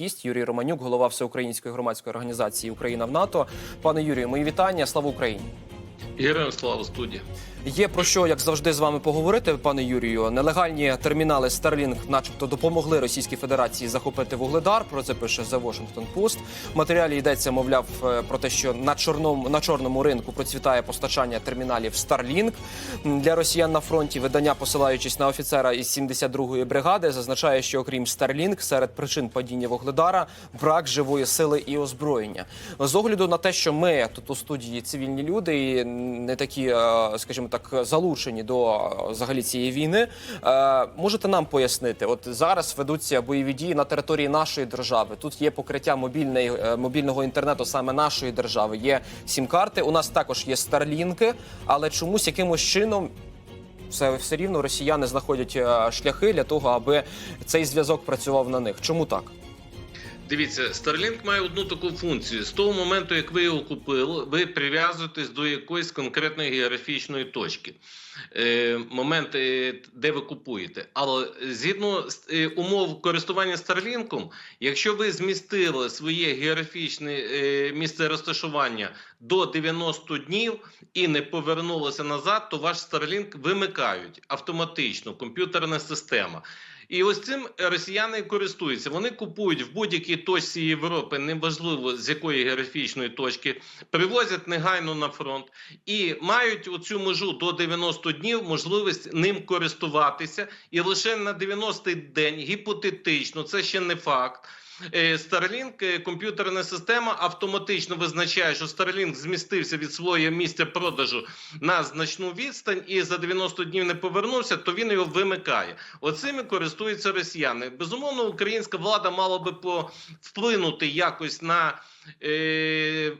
Гість Юрій Романюк, голова всеукраїнської громадської організації Україна в НАТО. Пане Юрію, мої вітання. Слава Україні! Героям слава студія. Є про що, як завжди, з вами поговорити, пане Юрію. Нелегальні термінали Starlink начебто, допомогли Російській Федерації захопити вугледар. Про це пише The Washington Post. В матеріалі йдеться, мовляв, е, про те, що на чорному на чорному ринку процвітає постачання терміналів Starlink для росіян на фронті. Видання, посилаючись на офіцера із 72-ї бригади, зазначає, що окрім Starlink, серед причин падіння вугледара брак живої сили і озброєння. З огляду на те, що ми тут у студії цивільні люди і не такі, е, скажімо так, залучені до е, взагалі цієї війни. е, Можете нам пояснити? От зараз ведуться бойові дії на території нашої держави. Тут є покриття мобільної е, мобільного інтернету саме нашої держави. Є сім-карти. У нас також є старлінки, але чомусь якимось чином. Все, все рівно росіяни знаходять е, шляхи для того, аби цей зв'язок працював на них. Чому так? Дивіться, Starlink має одну таку функцію. З того моменту, як ви його купили, ви прив'язуєтесь до якоїсь конкретної географічної точки. Е, момент, де ви купуєте. Але згідно з е, умов користування Starlink, якщо ви змістили своє географічне е, місце розташування до 90 днів і не повернулося назад, то ваш Starlink вимикають автоматично, комп'ютерна система. І ось цим росіяни користуються. Вони купують в будь-якій точці Європи, неважливо з якої географічної точки, привозять негайно на фронт і мають оцю межу до 90 днів можливість ним користуватися. І лише на 90-й день гіпотетично, це ще не факт. Е, Starlink, е, комп'ютерна система автоматично визначає, що Starlink змістився від свого місця продажу на значну відстань і за 90 днів не повернувся, то він його вимикає. Оцими користуються росіяни. Безумовно, українська влада мала би вплинути якось на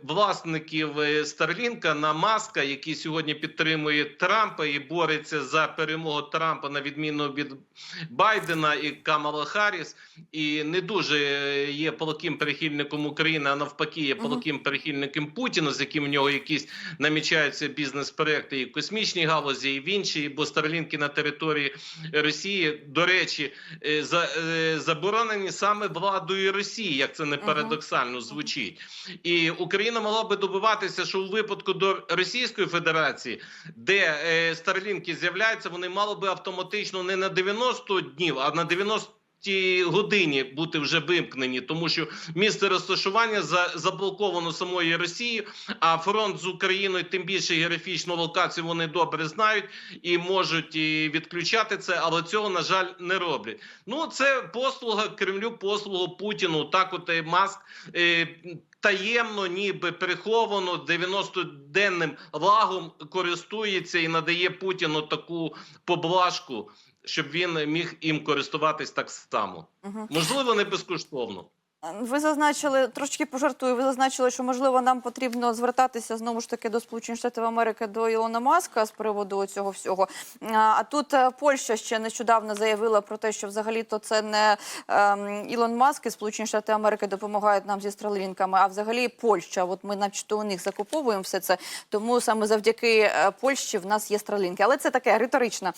власників е, Старлінка, на Маска, який сьогодні підтримує Трампа і бореться за перемогу Трампа на відміну від Байдена і Камала Харріс, і не дуже е, є палким прихильником України, а навпаки, є палким прихильником Путіна, з яким в нього якісь намічаються бізнес-проекти і в космічній галузі, і в іншій, бо Старлінки на території Росії, до речі, е, е, заборонені саме владою Росії, як це не парадоксально звучить. І Україна могла би добиватися, що у випадку до Російської Федерації, де е, Старлінки з'являються, вони мали би автоматично не на 90 днів, а на 90 ті годині бути вже вимкнені, тому що місце розташування за заблоковано самою Росією, а фронт з Україною, тим більше географічну локацію, вони добре знають і можуть і відключати це, але цього на жаль не роблять. Ну це послуга Кремлю, послуга Путіну. Так, от е, маск. Таємно, ніби приховано 90-денним лагом користується і надає Путіну таку поблажку, щоб він міг їм користуватись так само. угу. Можливо, не безкоштовно. Ви зазначили трошки пожартую. Ви зазначили, що можливо нам потрібно звертатися знову ж таки до Сполучених Штатів Америки до Ілона Маска з приводу цього всього. А, тут е, Польща ще нещодавно заявила про те, що взагалі-то це не ем, Ілон Маск і Сполучені Штати Америки допомагають нам зі стрелінками, а взагалі Польща. От ми, начебто, у них закуповуємо все це. Тому саме завдяки е, Польщі в нас є стрелінки. Але це таке риторичне.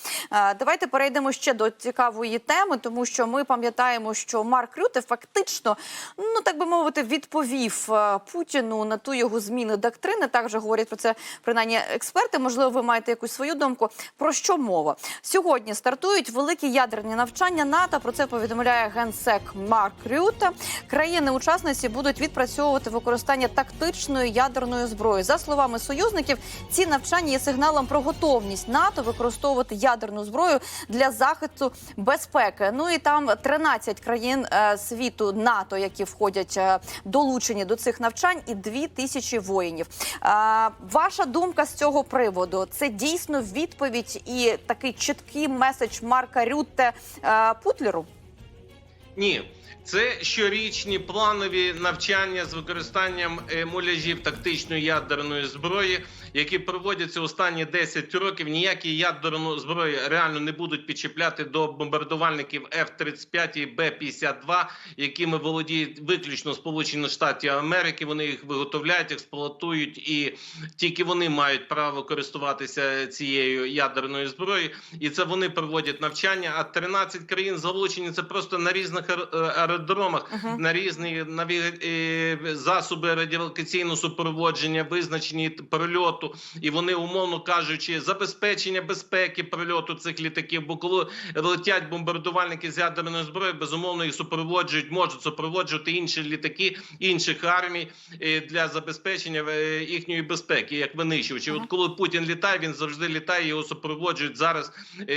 Давайте перейдемо ще до цікавої теми, тому що ми пам'ятаємо, що Марк Рюте фактично, ну так би мовити, відповів е, Путіну на ту його зміну доктрини. Так вже говорять про це принаймні експерти. Можливо, ви маєте якусь свою думку. Про що мова сьогодні? Стартують великі ядерні навчання НАТО. Про це повідомляє генсек Марк Рюте. Країни-учасниці будуть відпрацьовувати використання тактичної ядерної зброї. За словами союзників, ці навчання є сигналом про готовність НАТО використовувати ядерну зброю для захисту безпеки. Ну і там 13 країн е, світу НАТО, які входять е, долучені до цих навчань, і 2 тисячі воїнів. Е, ваша думка з цього приводу? Це дійсно відповідь і такий чіткий меседж Марка Рютте е, Путлеру? Ні, це щорічні планові навчання з використанням е, муляжів тактичної ядерної зброї, які проводяться останні 10 років. Ніякі ядерну зброю реально не будуть підчіпляти до бомбардувальників F-35 і Б-52, якими володіють виключно Сполучені Штати Америки. Вони їх виготовляють, експлуатують, і тільки вони мають право користуватися цією ядерною зброєю. І це вони проводять навчання. А 13 країн залучені це просто на різних ар- е, аеродромах на різні наві- е, засоби радіолокаційного супроводження, визначені прильоту, і вони, умовно кажучи, забезпечення безпеки прильоту цих літаків. Бо коли летять бомбардувальники з ядерною зброєю, безумовно їх супроводжують, можуть супроводжувати інші літаки інших армій е, для забезпечення їхньої безпеки, як винищувачі. От коли Путін літає, він завжди літає. Його супроводжують зараз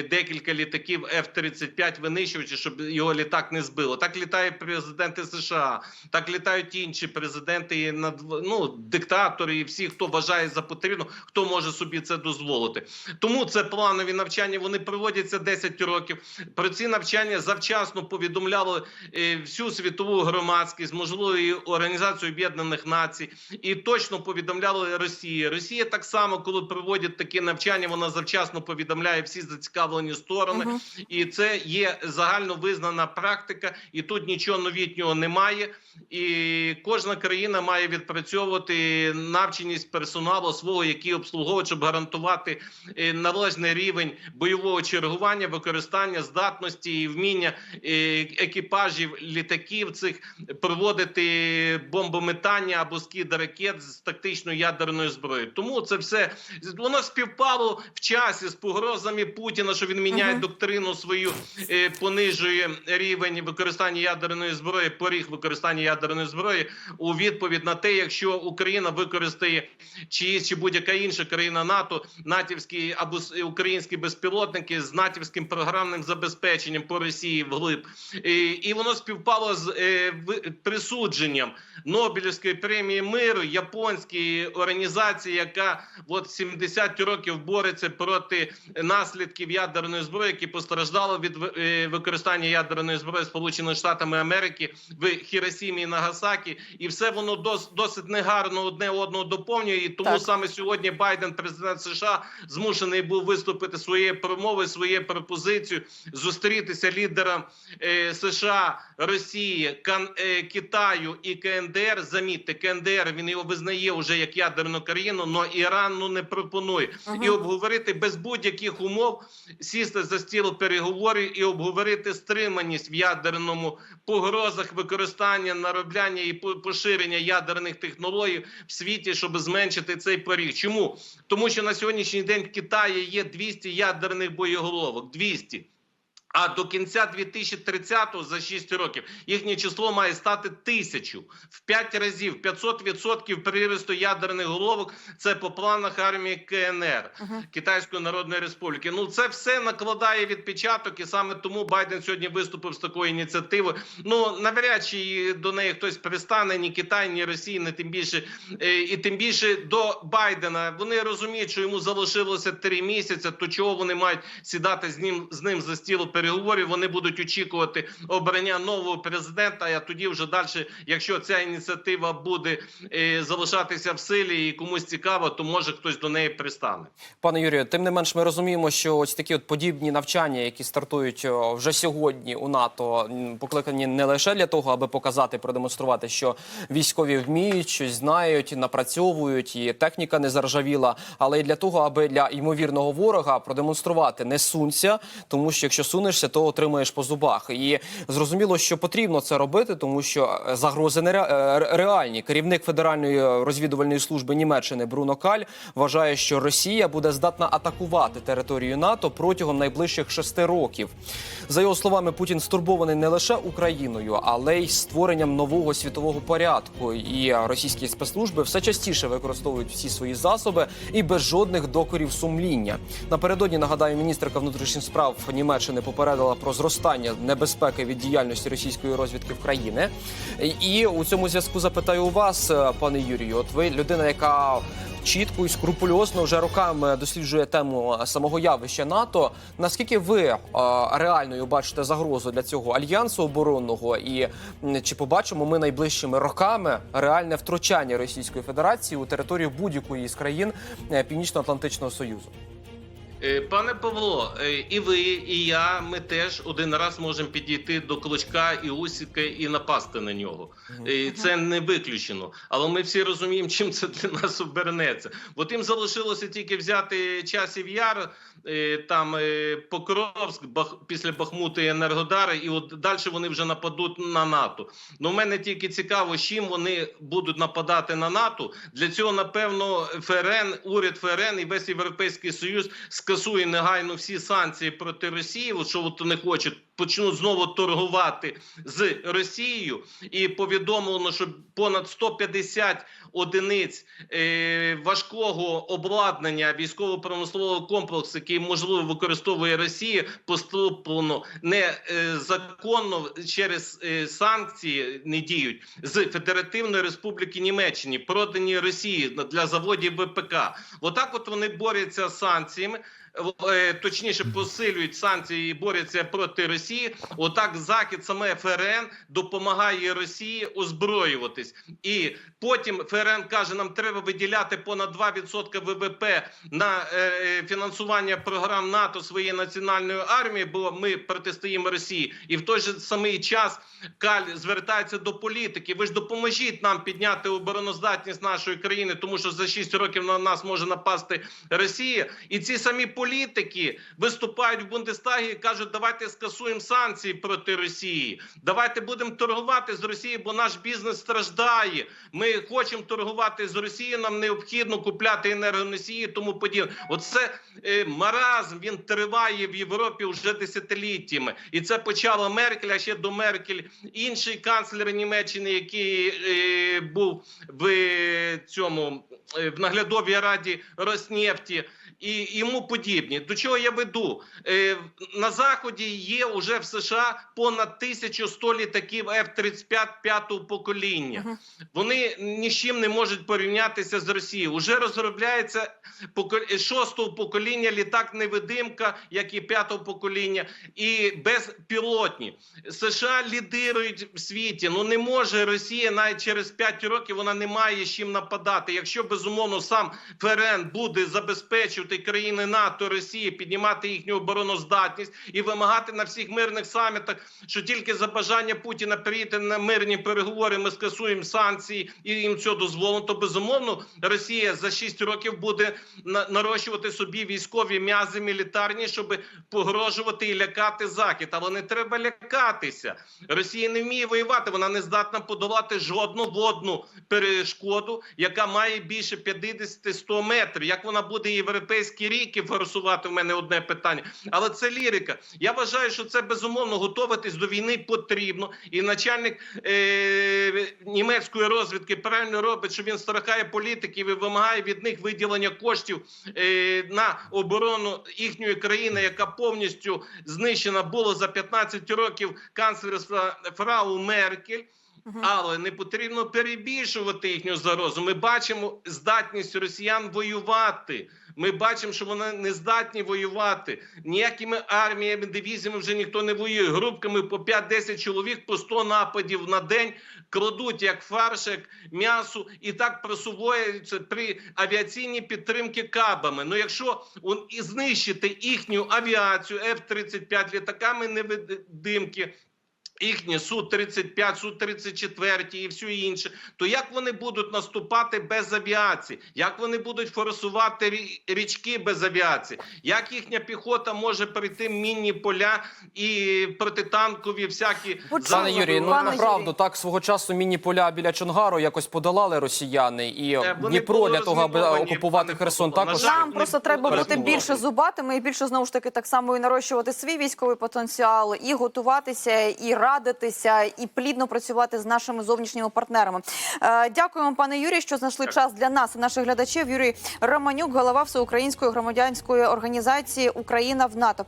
декілька літаків F-35 винищувачі, щоб його літак не збило. Так літають президенти США, так літають інші президенти, і над- ну, диктатори і всі, хто вважає за потрібно, хто може собі це дозволити. Тому це планові навчання. Вони проводяться 10 років. Про ці навчання завчасно повідомляли е, всю світову громадськість, можливо, і Організацію Об'єднаних Націй, і точно повідомляли Росії. Росія так само, коли проводять такі навчання, вона завчасно повідомляє всі зацікавлені сторони, і це є загально визнана практика, і тут нічого новітнього немає. І кожна країна має відпрацьовувати навченість персоналу свого, який обслуговує, щоб гарантувати е, належний рівень бойового чергування, використання здатності і вміння е, екіпажів літаків цих проводити бомбометання або скид ракет з тактичною ядерною зброєю. Тому це все воно співпало в часі з погрозами Путіна, що він міняє доктрину свою, е, понижує рівень використання ядерної зброї, поріг використання ядерної зброї у відповідь на те, якщо Україна використає чи, чи будь-яка інша країна НАТО, натівські або українські безпілотники з натівським програмним забезпеченням по Росії вглиб, і, воно співпало з е, присудженням Нобелівської премії миру японській організації, яка от 70 років бореться проти наслідків ядерної зброї, які постраждали від е, використання ядерної зброї Сполученими Штатами Америки в Хіросімі і Нагасакі, і все воно дос, досить негарно одне одного доповнює. І тому Так. саме сьогодні Байден, президент США, змушений був виступити своєю промовою, своєю пропозицією, зустрітися лідерам е, США, Росії, Кан, е, Китаю і КНДР. Замітьте, КНДР він його визнає вже як ядерну країну, але Іран ну не пропонує і обговорити без будь-яких умов сісти за стіл переговорів і обговорити стриманість в ядерному погрозах використання, наробляння і по- поширення ядерних технологій в світі, щоб зменшити цей поріг. Чому? Тому що на сьогоднішній день в Китаї є 200 ядерних боєголовок. 200. А до кінця 2030-го, за 6 років, їхнє число має стати тисячу в 5 разів, 500% приросту ядерних головок. Це по планах армії КНР Китайської Народної Республіки. Ну це все накладає відпечаток, і саме тому Байден сьогодні виступив з такою ініціативою. Ну навряд чи до неї хтось пристане ні Китай, ні Росія, не тим більше е, і тим більше до Байдена. Вони розуміють, що йому залишилося три місяці. То чого вони мають сідати з ним з ним за стіло переговорів? Вони будуть очікувати обрання нового президента. А тоді вже далі, якщо ця ініціатива буде е, залишатися в силі і комусь цікаво, то може хтось до неї пристане. Пане Юрію, тим не менш, ми розуміємо, що ось такі от подібні навчання, які стартують вже сьогодні у НАТО, покликані не лише для того, аби показати, продемонструвати, що військові вміють, щось знають, напрацьовують, і техніка не заржавіла, але й для того, аби для ймовірного ворога продемонструвати не сунься, тому що якщо сунешся, то отримаєш по зубах. І зрозуміло, що потрібно це робити, тому що е, загрози нере- е, реальні. Керівник Федеральної розвідувальної служби Німеччини Бруно Каль вважає, що Росія буде здатна атакувати територію НАТО протягом найближчих шести років. За його словами, Путін стурбований не лише Україною, але й створенням нового світового порядку. І російські спецслужби все частіше використовують всі свої засоби і без жодних докорів сумління. Напередодні нагадаю, міністерка внутрішніх справ Німеччини попередила про зростання небезпеки від діяльності російської розвідки в країни. І у цьому зв'язку запитаю у вас, е, пане Юрію, от ви людина, яка чітко і скрупульозно вже роками досліджує тему самого явища НАТО. Наскільки ви е, реальною бачите загрозу для цього альянсу оборонного, і чи побачимо ми найближчими роками реальне втручання Російської Федерації у територію будь-якої з країн е, Північно-Атлантичного Союзу? Е, Пане Павло, е, і ви, і я, ми теж один раз можемо підійти до Клочка і Усіка і напасти на нього. Е, Це не виключено. Але ми всі розуміємо, чим це для нас обернеться. От їм залишилося тільки взяти часів яр, там Покровськ, Бах, після Бахмута і Енергодари, і от далі вони вже нападуть на НАТО. Ну, мене тільки цікаво, чим вони будуть нападати на НАТО. Для цього, напевно, ФРН, уряд ФРН і весь Європейський Союз скасує негайно всі санкції проти Росії, от що от вони хочуть. Почнуть знову торгувати з Росією, і повідомлено, що понад 150 одиниць е, важкого обладнання військово-промислового комплексу, який можливо використовує Росія, поступлено незаконно через е, санкції не діють з Федеративної Республіки Німеччини, продані Росії для заводів ВПК. Отак, от вони борються з санкціями. Е, Точніше посилюють санкції і борються проти Росії. Отак Захід, саме ФРН, допомагає Росії озброюватись, і потім ФРН каже: нам треба виділяти понад 2% ВВП на е, фінансування програм НАТО своєї національної армії, бо ми протистоїмо Росії, і в той же самий час Каль звертається до політики. Ви ж допоможіть нам підняти обороноздатність нашої країни, тому що за 6 років на нас може напасти Росія. І ці самі політики виступають в Бундестагі і кажуть, давайте скасуємо санкції проти Росії. Давайте будемо торгувати з Росією, бо наш бізнес страждає. Ми хочемо торгувати з Росією. Нам необхідно купляти енергоносії, тому подібне. Оце е, маразм. Він триває в Європі вже десятиліттями, і це почало Меркель, а ще до Меркель інший канцлер Німеччини, який е, був в цьому е, в наглядовій раді Роснефті і йому подібні. До чого я веду? Е, на заході є уже в США понад 1100 літаків F-35 п'ятого покоління. Вони ні з чим не можуть порівнятися з Росією. Уже розробляється шостого покоління літак невидимка, як і п'ятого покоління, і безпілотні. США лідирують в світі. Ну не може Росія навіть через 5 років вона не має з чим нападати. Якщо безумовно сам ФРН буде забезпечувати країни НАТО Росії, піднімати їхню обороноздатність і вимагати на всіх мирних самітах, що тільки за бажання Путіна прийти на мирні переговори, ми скасуємо санкції і їм це дозволено, то безумовно Росія за 6 років буде нарощувати собі військові м'язи мілітарні, щоб погрожувати і лякати захід. Але не треба лякатися. Росія не вміє воювати. Вона не здатна подолати жодну водну перешкоду, яка має більше 50-100 метрів. Як вона буде європейські ріки форсувати? У мене одне питання. Але це лірика. Я вважаю, що це безумовно готуватись до війни потрібно. І начальник е- німецької розвідки правильно робить, що він страхає політиків і вимагає від них виділення коштів е- на оборону їхньої країни, яка повністю знищена була за 15 років канцлерства Фрау Меркель. Але не потрібно перебільшувати їхню загрозу. Ми бачимо здатність росіян воювати. Ми бачимо, що вони не здатні воювати. Ніякими арміями, дивізіями вже ніхто не воює. Групками по 5-10 чоловік по 100 нападів на день кладуть як фарш, як м'ясо, і так просуваються при авіаційній підтримці кабами. Ну якщо і знищити їхню авіацію F-35 літаками невидимки, їхні Су-35, Су-34 і все інше, то як вони будуть наступати без авіації? Як вони будуть форсувати рі- річки без авіації? Як їхня піхота може перейти мінні поля і протитанкові всякі Пане Юрій, ну Пане направду Юрій. так свого часу міні-поля біля Чонгару якось подолали росіяни, і Е, вони Дніпро були для того, аби розміновані, окупувати пане Херсон, Павло. На також жаль, Нам просто треба бути більше зубатими і більше знову ж таки так само і нарощувати свій військовий потенціал, і готуватися, і радитися, і плідно працювати з нашими зовнішніми партнерами. Е, дякуємо, пане Юрій, що знайшли час для нас і наших глядачів. Юрій Романюк, голова всеукраїнської громадянської організації Україна в НАТО.